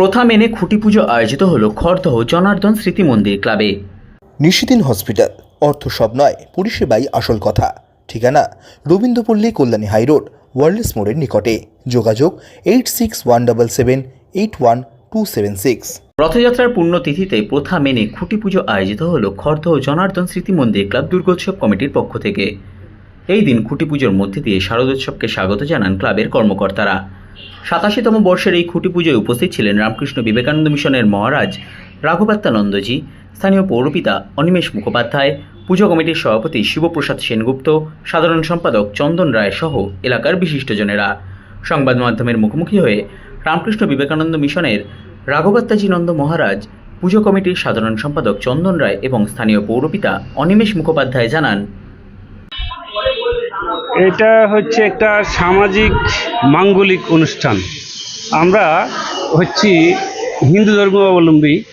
প্রথা মেনে খুঁটি পুজো আয়োজিত হল খড়দহ জনার্দন স্মৃতি মন্দির ক্লাবে। নিশিদিন হসপিটাল। অর্থ সব নয় পরিষেবাই আসল কথা। ঠিকানা রবীন্দ্রপল্লী কল্যাণী হাইরোড ওয়ার্ল্ডস মোড়ের নিকটে। যোগাযোগ eight six one double seven eight one two seven six. রথযাত্রার পুণ্যতিথিতে প্রথা মেনে খুঁটি পুজো আয়োজিত হল খড়দহ জনার্দন স্মৃতি মন্দির ক্লাব দুর্গোৎসব কমিটির পক্ষ থেকে। এই দিন খুঁটি পুজোর মধ্যে দিয়ে শারদোৎসবকে স্বাগত জানান ক্লাবের কর্মকর্তারা। সাতাশিতম বর্ষের এই খুঁটি পুজোয় উপস্থিত ছিলেন রামকৃষ্ণ বিবেকানন্দ মিশনের মহারাজ রাঘবাত্যানন্দজি স্থানীয় পৌরপিতা অনিমেষ মুখোপাধ্যায়, পুজো কমিটির সভাপতি শিবপ্রসাদ সেনগুপ্ত, সাধারণ সম্পাদক চন্দন রায় সহ এলাকার বিশিষ্টজনেরা। সংবাদ মাধ্যমের মুখোমুখি হয়ে রামকৃষ্ণ বিবেকানন্দ মিশনের রাঘবাত্যাজি নন্দ মহারাজ, পুজো কমিটির সাধারণ সম্পাদক চন্দন রায় এবং স্থানীয় পৌরপিতা অনিমেষ মুখোপাধ্যায় জানান এটা হচ্ছে একটা সামাজিক মাঙ্গলিক অনুষ্ঠান। আমরা হচ্ছি হিন্দু ধর্মাবলম্বী।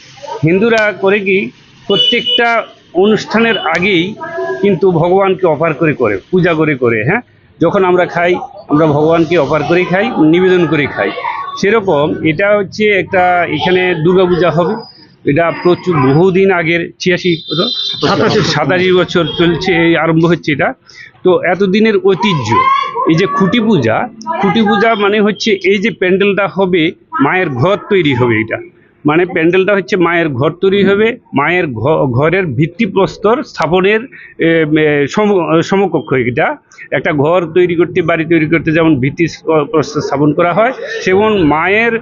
হিন্দুরা করে কি প্রত্যেকটা অনুষ্ঠানের আগেই কিন্তু ভগবানকে অফার করে করে, পূজা করে করে হ্যাঁ? যখন আমরা খাই, আমরা ভগবানকে অফার করে খাই, নিবেদন করে খাই। সেরকম এটা হচ্ছে একটা এখানে দুর্গাপূজা হবে। এটা প্রচুর বহুদিন আগের ছিয়াশি সাতাশি বছর চলছে, এই আরম্ভ হচ্ছে এটা। তো এতদিনের ঐতিহ্য, এই যে খুঁটি পূজা খুঁটি পূজা মানে হচ্ছে এই যে প্যান্ডেলটা হবে, মায়ের ঘর তৈরি হবে এটা। মানে প্যান্ডেলটা হচ্ছে মায়ের ঘর তৈরি হবে মায়ের ঘরের ভিত্তিপ্রস্তর স্থাপনের সমকক্ষ এটা। একটা ঘর তৈরি করতে বাড়ি তৈরি করতে যেমন ভিত্তি প্রস্তর স্থাপন করা হয় সেমন মায়ের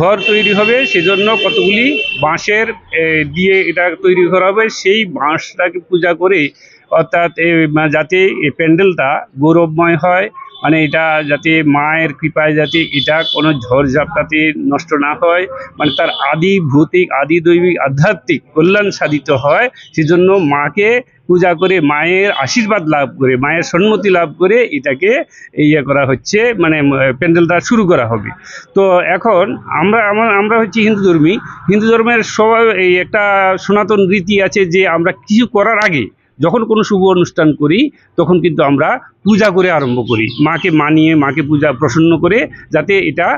ঘর তৈরি হবে সেজন্য কতগুলি বাঁশের দিয়ে এটা তৈরি করা হবে। সেই বাঁশটাকে পূজা করে অর্থাৎ যাতে এই প্যান্ডেলটা গৌরবময় হয় মানে এটা যাতে মায়ের কৃপায় যাতে এটা কোনো ঝড়ঝাপটাতে নষ্ট না হয় মানে তার আদি ভৌতিক, আদি দৈবিক, আধ্যাত্মিক কল্যাণ সাধিত হয়, সেজন্য মাকে পূজা করে, মায়ের আশীর্বাদ লাভ করে, মায়ের সম্মতি লাভ করে এটাকে ইয়ে করা হচ্ছে মানে প্যান্ডেলটা শুরু করা হবে। তো এখন আমরা, আমার, আমরা হচ্ছি হিন্দু ধর্মী। হিন্দু ধর্মের সবাই এই একটা সনাতন রীতি আছে যে আমরা কিছু করার আগে যখন কোনো শুভ অনুষ্ঠান করি, তখন কিন্তু আমরা পূজা করে আরম্ভ করি। মাকে মানিয়ে, মাকে পূজা প্রসন্ন করে যাতে এটা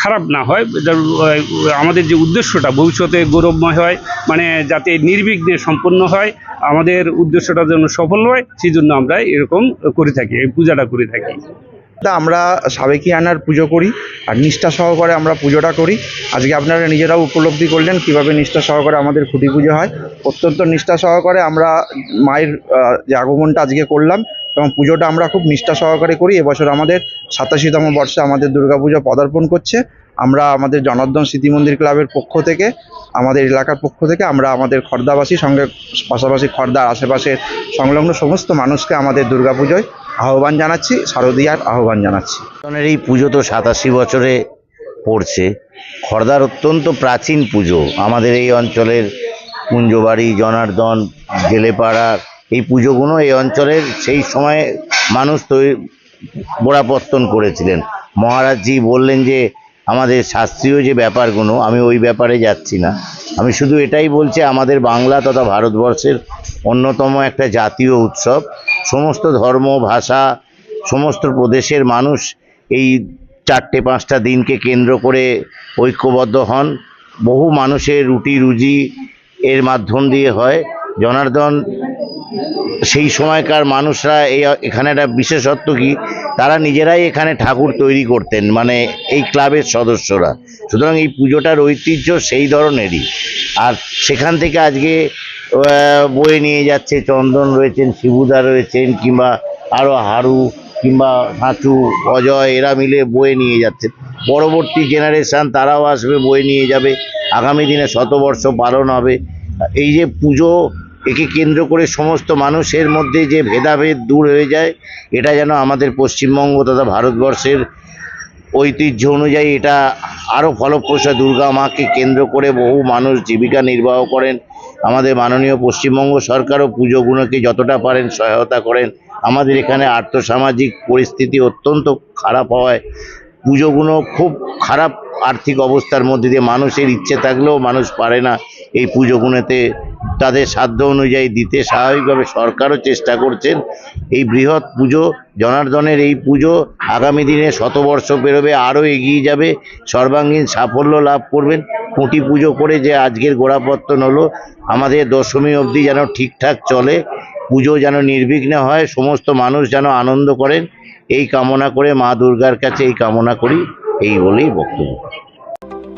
খারাপ না হয়। আমাদের যে উদ্দেশ্যটা, ভবিষ্যতে গৌরবময় হয় মানে যাতে নির্বিঘ্নে সম্পন্ন হয়, আমাদের উদ্দেশ্যটা যেন সফল হয়, সেই জন্য আমরা এরকম করে থাকি, এই পূজাটা করে থাকি। আমরা সাবেকি আনার পুজো করি আর নিষ্ঠা সহকারে আমরা পুজোটা করি। আজকে আপনারা নিজেরাও উপলব্ধি করলেন কীভাবে নিষ্ঠা সহকারে আমাদের খুঁটি পুজো হয়। অত্যন্ত নিষ্ঠা সহকারে আমরা মায়ের যে আগমনটা আজকে করলাম এবং পুজোটা আমরা খুব নিষ্ঠা সহকারে করি। এবছর আমাদের সাতাশিতম বর্ষে আমাদের দুর্গাপুজো পদার্পণ করছে। আমরা আমাদের জনার্দন স্মৃতি মন্দির ক্লাবের পক্ষ থেকে, আমাদের এলাকার পক্ষ থেকে আমরা আমাদের খর্দাবাসী সঙ্গে পাশাপাশি খর্দার আশেপাশের সংলগ্ন সমস্ত মানুষকে আমাদের দুর্গাপুজোয় আহ্বান জানাচ্ছি, শারদীয়ার আহ্বান জানাচ্ছি। এই পুজো তো সাতাশি বছরে পড়ছে। খর্দার অত্যন্ত প্রাচীন পুজো। আমাদের এই অঞ্চলের কুঞ্জবাড়ি, জনার্দন, জেলেপাড়া, এই পুজোগুলো এই অঞ্চলের সেই সময়ে মানুষ তৈরি গোড়াপত্তন করেছিলেন। মহারাজজি বললেন যে আমাদের শাস্ত্রীয় যে ব্যাপারগুলো, আমি ওই ব্যাপারে যাচ্ছি না। আমি শুধু এটাই বলছি, আমাদের বাংলা তথা ভারতবর্ষের অন্যতম একটা জাতীয় উৎসব। সমস্ত ধর্ম, ভাষা, সমস্ত প্রদেশের মানুষ এই চারটে, পাঁচটা দিনকে কেন্দ্র করে ঐক্যবদ্ধ হন। বহু মানুষের রুটি রুজি এর মাধ্যম দিয়ে হয়। জনার্দন, সেই সময়কার মানুষরা এই, এখানে একটা বিশেষত্ব কি? তারা নিজেরাই এখানে ঠাকুর তৈরি করতেন মানে এই ক্লাবের সদস্যরা। সুতরাং এই পুজোটার ঐতিহ্য সেই ধরনেরই। আর সেখান থেকে আজকে বয়ে নিয়ে যাচ্ছে চন্দন রয়েছেন, শিবুদা রয়েছেন, কিংবা আরও হারু, কিংবা হাঁচু, অজয়, এরা মিলে বয়ে নিয়ে যাচ্ছে। পরবর্তী জেনারেশান তারাও আসবে, বয়ে নিয়ে যাবে। আগামী দিনে শতবর্ষ পালন হবে। এই যে পুজো একে কেন্দ্র করে সমস্ত মানুষের মধ্যে যে ভেদাভেদ দূর হয়ে যায়, এটা যেন আমাদের পশ্চিমবঙ্গ তথা ভারতবর্ষের ঐতিহ্য অনুযায়ী এটা আরও ফলপ্রসূ দুর্গা মাকে কেন্দ্র করে বহু মানুষ জীবিকা নির্বাহ করেন। আমাদের মাননীয় পশ্চিমবঙ্গ সরকারও পুজোগুলোকে যতটা পারেন সহায়তা করেন। আমাদের এখানে আর্থসামাজিক পরিস্থিতি অত্যন্ত খারাপ হওয়ায় পুজোগুলো খুব খারাপ আর্থিক অবস্থার মধ্যে দিয়ে মানুষের ইচ্ছে থাকলেও মানুষ পারে না। এই পুজো পুজোগুলোতে তাদের সাধ্য অনুযায়ী দিতে স্বাভাবিকভাবে সরকারও চেষ্টা করছেন। এই বৃহৎ পুজো, জনার্দনের এই পুজো আগামী দিনে শতবর্ষ পেরোবে, আরও এগিয়ে যাবে। সর্বাঙ্গীন সাফল্য লাভ করবেন। খুঁটি পুজো করে যে আজকের গোড়াপত্তন হলো, আমাদের দশমী অবধি যেন ঠিকঠাক চলে, পুজো যেন নির্বিঘ্নে হয়, সমস্ত মানুষ যেন আনন্দ করেন, এই কামনা করে মা দুর্গার কাছে এই কামনা করি, এই বলেই বক্তব্য।